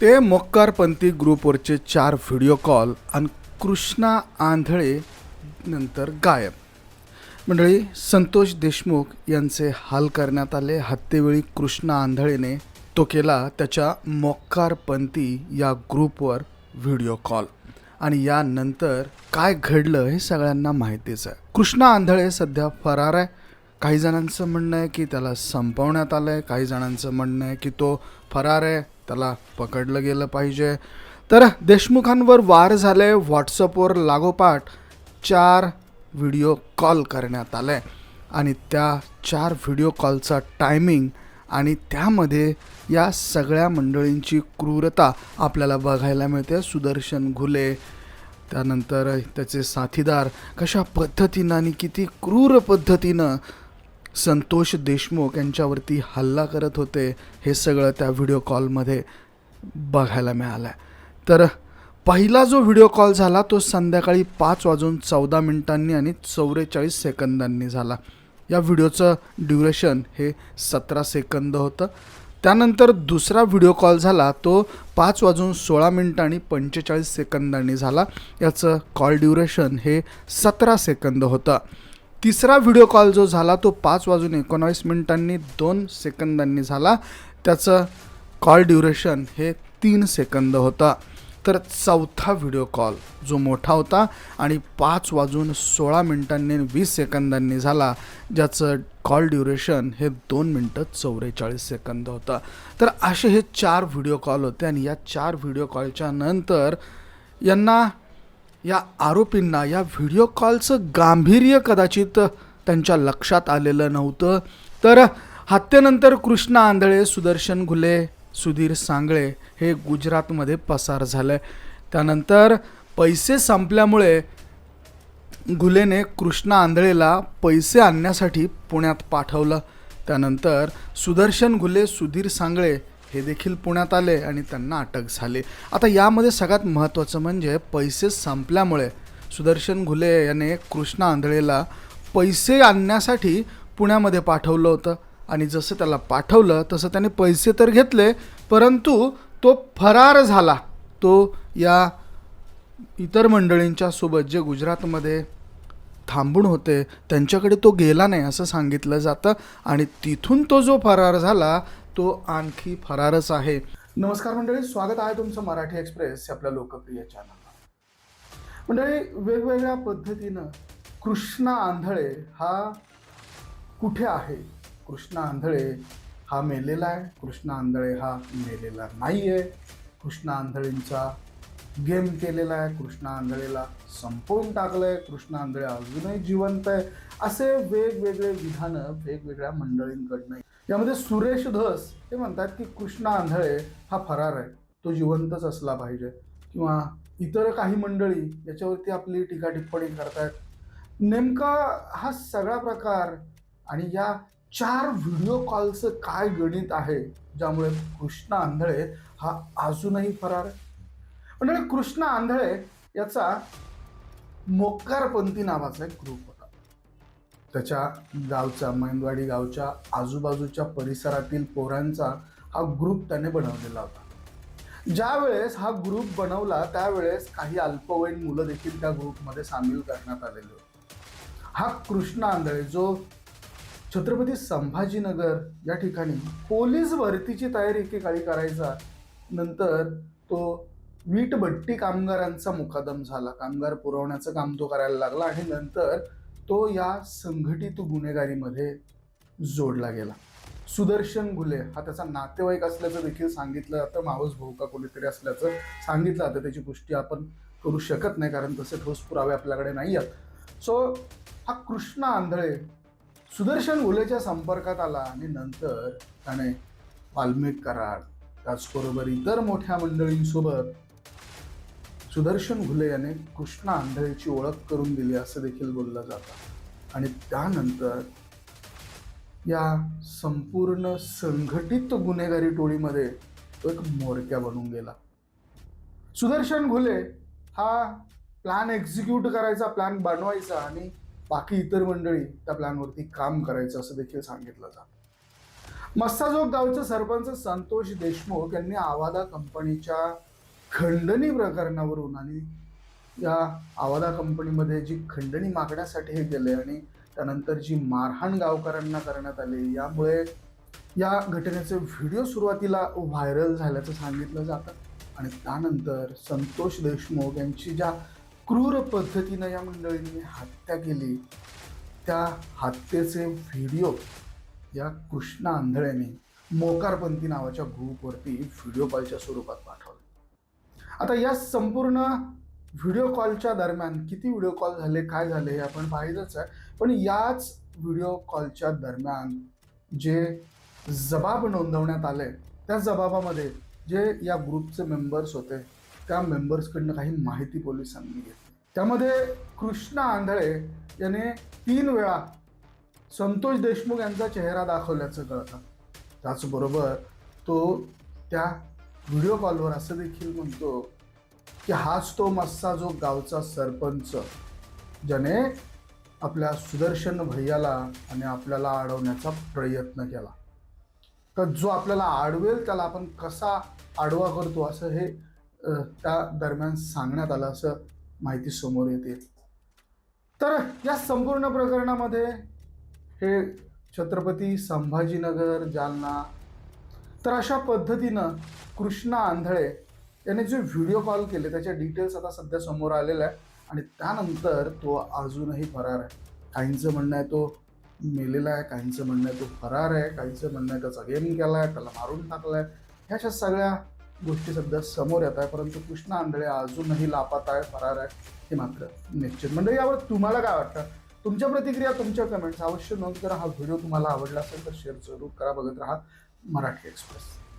ते मोक्कारपंथी ग्रुपवरचे चार video call आणि कृष्णा आंधळे नंतर गायब. मंडळी संतोष देशमुख यांचे हाल करण्यात आले हत्येवेळी कृष्णा आंधळेने तो केला त्याच्या मोक्कारपंथी या ग्रुपवर व्हिडिओ कॉल. आणि यानंतर काय घडलं हे सगळ्यांना माहितीच आहे. कृष्णा आंधळे सध्या फरार आहे. काही जणांचं म्हणणं आहे की त्याला संपवण्यात आलं आहे काही जणांचं म्हणणं आहे की तो फरार आहे. त्याला पकडलं गेलं पाहिजे. तर देशमुखांवर वार झाले व्हॉट्सअपवर लागोपाठ चार व्हिडिओ कॉल करण्यात आले. आणि त्या चार व्हिडिओ कॉलचा टायमिंग आणि त्यामध्ये या सगळ्या मंडळींची क्रूरता आपल्याला बघायला मिळते. सुदर्शन घुले त्यानंतर त्याचे साथीदार कशा पद्धतीनं आणि किती क्रूर पद्धतीनं संतोष देशमुख यांच्यावरती हल्ला करत होते हे सगळं त्या व्हिडिओ कॉलमध्ये बघायला मिळालं आहे तर पहिला जो व्हिडिओ कॉल झाला तो संध्याकाळी पाच वाजून चौदा मिनिटांनी आणि चौवेचाळीस सेकंदांनी झाला. या व्हिडिओचं ड्युरेशन हे सतरा सेकंद होतं. त्यानंतर दुसरा व्हिडिओ कॉल झाला तो पाच वाजून सोळा मिनटं आणि पंचेचाळीस सेकंदांनी झाला. याचं कॉल ड्युरेशन हे सतरा सेकंद होतं. तिसरा व्हिडिओ कॉल जो झाला तो पाच वाजून एकोणावीस मिनिटांनी दोन सेकंदांनी झाला. त्याचं कॉल ड्युरेशन हे तीन सेकंद होता. तर चौथा व्हिडिओ कॉल जो मोठा होता आणि पाच वाजून सोळा मिनिटांनी वीस सेकंदांनी झाला ज्याचं कॉल ड्युरेशन हे दोन मिनटं चौवेचाळीस सेकंद होतं. तर असे हे चार व्हिडिओ कॉल होते आणि या चार व्हिडिओ कॉलच्या नंतर यांना या आरोपींना या व्हिडिओ कॉलचं गांभीर्य कदाचित त्यांच्या लक्षात आलेलं नव्हतं. तर हत्येनंतर कृष्णा आंधळे सुदर्शन घुले सुधीर सांगळे हे गुजरातमध्ये पसार झालं. त्यानंतर पैसे संपल्यामुळे घुलेने कृष्णा आंधळेला पैसे आणण्यासाठी पुण्यात पाठवलं. त्यानंतर सुदर्शन घुले सुधीर सांगळे हे देखील पुण्यात आले आणि त्यांना अटक झाली. आता यामध्ये सगळ्यात महत्त्वाचं म्हणजे पैसे संपल्यामुळे सुदर्शन घुले याने कृष्णा आंधळेला पैसे आणण्यासाठी पुण्यामध्ये पाठवलं होतं. आणि जसं त्याला पाठवलं तसं त्याने पैसे तर घेतले परंतु तो फरार झाला. तो या इतर मंडळींच्या सोबत जे गुजरातमध्ये थांबून होते त्यांच्याकडे तो गेला नाही असं सांगितलं जातं. आणि तिथून तो जो फरार झाला तो आणखी फरारच आहे. नमस्कार मंडळी स्वागत आहे तुमचं मराठी एक्सप्रेस आपल्या लोकप्रिय चॅनलला मंडळी वेगवेगळ्या पद्धतीनं कृष्णा आंधळे हा कुठे आहे? कृष्णा आंधळे हा मेलेला आहे. कृष्णा आंधळे हा मेलेला नाही आहे कृष्णा आंधळेंचा गेम केलेला आहे. कृष्णा आंधळेला संपवून टाकलं आहे कृष्णा आंधळे अजूनही जिवंत आहे. असे वेगवेगळे विधानं वेगवेगळ्या मंडळींकडनं यामध्ये सुरेश धस हे म्हणतात की कृष्णा आंधळे हा फरार आहे. तो जिवंतच असला पाहिजे. किंवा इतर काही मंडळी याच्यावरती आपली टीका टिप्पणी करतायत. नेमका हा सगळा प्रकार आणि या चार व्हिडिओ कॉलचं काय गणित आहे ज्यामुळे कृष्णा आंधळे हा अजूनही फरार आहे? म्हणजे कृष्णा आंधळे याचा मोक्कारपंथी नावाचा एक ग्रुप आहे. त्याच्या गावचा मैनवाडी गावच्या आजूबाजूच्या परिसरातील पोरांचा हा ग्रुप त्याने बनवलेला होता. ज्या वेळेस हा ग्रुप बनवला त्यावेळेस काही अल्पवयीन मुलं देखील त्या ग्रुपमध्ये सामील करण्यात आलेले होते. हा कृष्ण आंधळे जो छत्रपती संभाजीनगर या ठिकाणी पोलीस भरतीची तयारी एकेकाळी करायचा नंतर तो वीटभट्टी कामगारांचा मुकादम झाला. कामगार पुरवण्याचं काम तो करायला लागला आणि नंतर तो या संघटित गुन्हेगारीमध्ये जोडला गेला. सुदर्शन घुले हा त्याचा नातेवाईक असल्याचं देखील सांगितलं जातं. मावस भाऊ का कोणीतरी असल्याचं सांगितलं जातं. त्याची पुष्टी आपण करू शकत नाही कारण तसे ठोस पुरावे आपल्याकडे नाही आहेत. सो हा कृष्णा आंधळे सुदर्शन घुलेच्या संपर्कात आला आणि नंतर त्याने वाल्मिक कराड त्याचबरोबर इतर मोठ्या मंडळींसोबत सुदर्शन घुले याने कृष्णा आंधळेची ओळख करून दिली असं देखील बोललं जातं. आणि त्यानंतर या संपूर्ण संघटित गुन्हेगारी टोळीमध्ये तो एक मोरक्या बनून गेला. सुदर्शन घुले हा प्लॅन एक्झिक्यूट करायचा प्लॅन बनवायचा आणि बाकी इतर मंडळी त्या प्लॅनवरती काम करायचं असं देखील सांगितलं जातं. मस्ताजोग गावचे सरपंच संतोष देशमुख यांनी आवादा कंपनीच्या खंडणी प्रकरणावरून आणि या आवादा कंपनीमध्ये जी खंडणी मागण्यासाठी हे गेले आणि त्यानंतर जी मारहाण गावकऱ्यांना करण्यात आली यामुळे या घटनेचे व्हिडिओ सुरुवातीला व्हायरल झाल्याचं सांगितलं जातं आणि त्यानंतर संतोष देशमुख यांची ज्या क्रूर पद्धतीनं या मंडळींनी हत्या केली त्या हत्येचे व्हिडिओ या कृष्णा आंधळेने मोकारपंथी नावाच्या ग्रुपवरती व्हिडिओ कॉलच्या स्वरूपात पाठवले. आता या संपूर्ण व्हिडिओ कॉलच्या दरम्यान किती व्हिडिओ कॉल झाले काय झाले हे आपण पाहिलंच आहे. पण याच व्हिडिओ कॉलच्या दरम्यान जे जबाब नोंदवण्यात आले त्या जबाबामध्ये जे या ग्रुपचे मेंबर्स होते त्या मेंबर्सकडनं काही माहिती पोलिसांनी घेतली. त्यामध्ये कृष्णा आंधळे याने तीन वेळा संतोष देशमुख यांचा चेहरा दाखवल्याचं कळतं. त्याचबरोबर तो त्या व्हिडिओ कॉलवर असं देखील म्हणतो की हाच तो मस्सा जो गावचा सरपंच ज्याने आपल्या सुदर्शन भैयाला आणि आपल्याला अडवण्याचा प्रयत्न केला. तर जो आपल्याला आडवेल त्याला आपण कसा आडवा करतो असं हे त्या दरम्यान सांगण्यात आलं असं माहिती समोर येते. तर या संपूर्ण प्रकरणामध्ये हे छत्रपती संभाजीनगर जालना तर अशा पद्धतीनं कृष्णा आंधळे याने जे व्हिडिओ कॉल केले त्याचे डिटेल्स आता सध्या समोर आलेले आहे आणि त्यानंतर तो अजूनही फरार आहे. काहींचं म्हणणं आहे तो मेलेला आहे काहींचं म्हणणं आहे तो फरार आहे काहींचं म्हणणं आहे त्याचा गेम केला आहे त्याला मारून टाकला आहे ह्या अशा सगळ्या गोष्टी सध्या समोर येत आहे परंतु कृष्णा आंधळे अजूनही लापात आहे फरार आहे हे मात्र निश्चित. म्हणजे यावर तुम्हाला काय वाटतं? तुमच्या प्रतिक्रिया तुमच्या कमेंट्स अवश्य नोंद करा. हा व्हिडिओ तुम्हाला आवडला असेल तर शेअर जरूर करा बघत राहा. मराठी एक्सप्रेस